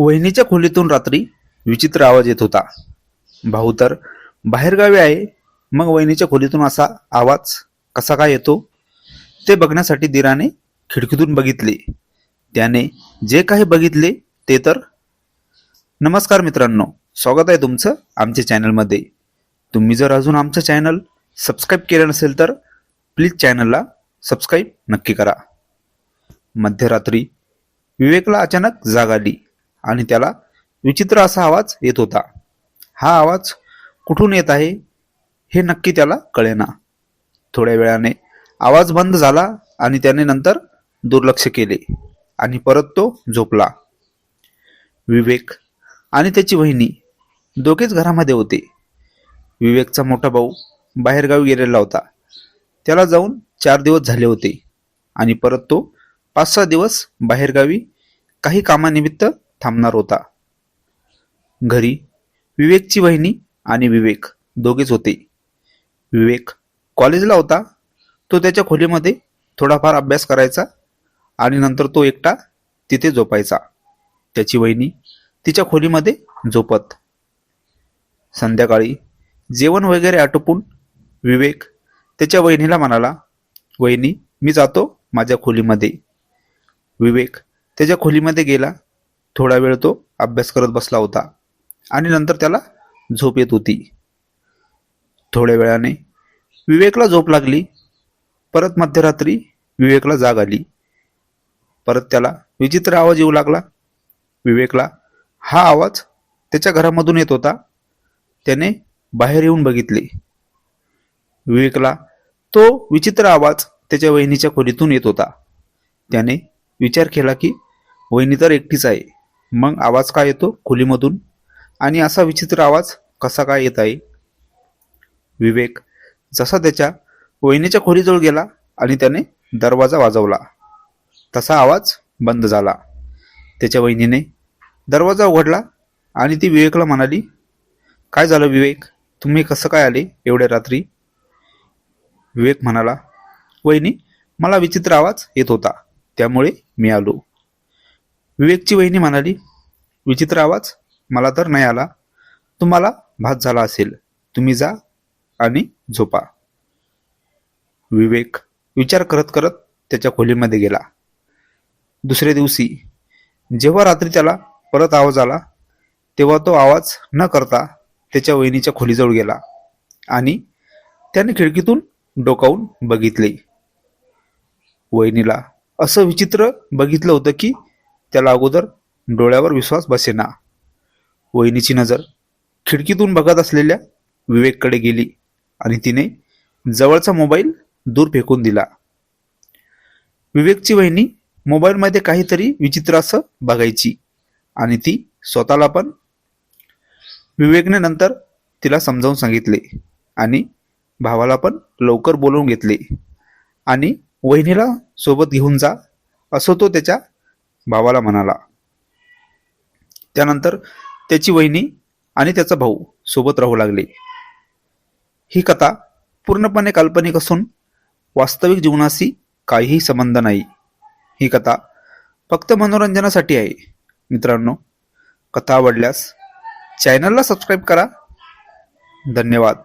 वहिनीच्या खोलीतून रात्री विचित्र आवाज येत होता. भाऊ तर बाहेरगावी आहे. मग वहिनीच्या खोलीतून असा आवाज कसा काय येतो? ते बघण्यासाठी दिराने खिडकीतून बघितले. त्याने जे काही बघितले ते तर नमस्कार मित्रांनो स्वागत आहे तुमचं आमच्या चॅनलमध्ये. तुम्ही जर अजून आमचं चॅनल सबस्क्राईब केलं नसेल तर प्लीज चॅनलला सबस्क्राईब नक्की करा. मध्यरात्री विवेकला अचानक जाग आली. आणि त्याला विचित्र असा आवाज येत होता. हा आवाज कुठून येत आहे हे नक्की त्याला कळेना. थोड्या वेळाने आवाज बंद झाला आणि त्याने नंतर दुर्लक्ष केले आणि परत तो झोपला. विवेक आणि त्याची वहिनी दोघेच घरामध्ये होते. विवेकचा मोठा भाऊ बाहेरगावी गेलेला होता. त्याला जाऊन चार दिवस झाले होते आणि परत तो पाच सहा दिवस बाहेरगावी काही कामानिमित्त थांबणार होता. घरी विवेकची वहिनी आणि विवेक दोघेच होते. विवेक कॉलेजला होता. तो त्याच्या खोलीमध्ये थोडाफार अभ्यास करायचा आणि नंतर तो एकटा तिथे झोपायचा. त्याची वहिनी तिच्या खोलीमध्ये झोपत. संध्याकाळी जेवण वगैरे आटोपून विवेक त्याच्या वहिनीला म्हणाला वहिनी मी जातो माझ्या खोलीमध्ये. विवेक त्याच्या खोलीमध्ये गेला. थोडा वेळ तो अभ्यास करत बसला होता आणि नंतर त्याला झोप येत होती. थोड्या वेळाने विवेकला झोप लागली. परत मध्यरात्री विवेकला जाग आली. परत त्याला विचित्र आवाज येऊ लागला. विवेकला हा आवाज त्याच्या घरामधून येत होता. त्याने बाहेर येऊन बघितले. विवेकला तो विचित्र आवाज त्याच्या वहिनीच्या खोलीतून येत होता. त्याने विचार केला की वहिनी तर एकटीच आहे. मग आवाज काय येतो खोलीमधून? आणि असा विचित्र आवाज कसा काय येत आहे? विवेक जसा त्याच्या वहिनीच्या खोलीजवळ गेला आणि त्याने दरवाजा वाजवला तसा आवाज बंद झाला. त्याच्या वहिनीने दरवाजा उघडला आणि ती विवेकला म्हणाली काय झालं विवेक? तुम्ही कसं काय आले एवढ्या रात्री? विवेक म्हणाला वहिनी मला विचित्र आवाज येत होता त्यामुळे मी आलो. विवेकची वहिनी म्हणाली विचित्र आवाज मला तर नाही आला. तुम्हाला भात झाला असेल. तुम्ही जा आणि झोपा. विवेक विचार करत करत त्याच्या खोलीमध्ये गेला. दुसऱ्या दिवशी जेव्हा रात्री त्याला परत आवाज आला तेव्हा तो आवाज न करता त्याच्या वहिनीच्या खोलीजवळ गेला आणि त्याने खिडकीतून डोकावून बघितले. वहिनीला असं विचित्र बघितलं होतं की त्याला अगोदर डोळ्यावर विश्वास बसेना. वहिनीची नजर खिडकीतून बघत असलेल्या विवेककडे गेली आणि तिने जवळचा मोबाईल दूर फेकून दिला. विवेकची वहिनी मोबाईलमध्ये काहीतरी विचित्र असं बघायची आणि ती स्वतःला पण. विवेकने नंतर तिला समजावून सांगितले आणि भावाला पण लवकर बोलवून घेतले. आणि वहिनीला सोबत घेऊन जा असं तो त्याच्या भावाला म्हणाला. त्यानंतर त्याची वहिनी आणि त्याचा भाऊ सोबत राहू लागले. ही कथा पूर्णपणे काल्पनिक असून वास्तविक जीवनाशी काहीही संबंध नाही. ही कथा फक्त मनोरंजनासाठी आहे. मित्रांनो कथा आवडल्यास चॅनलला सबस्क्राईब करा. धन्यवाद.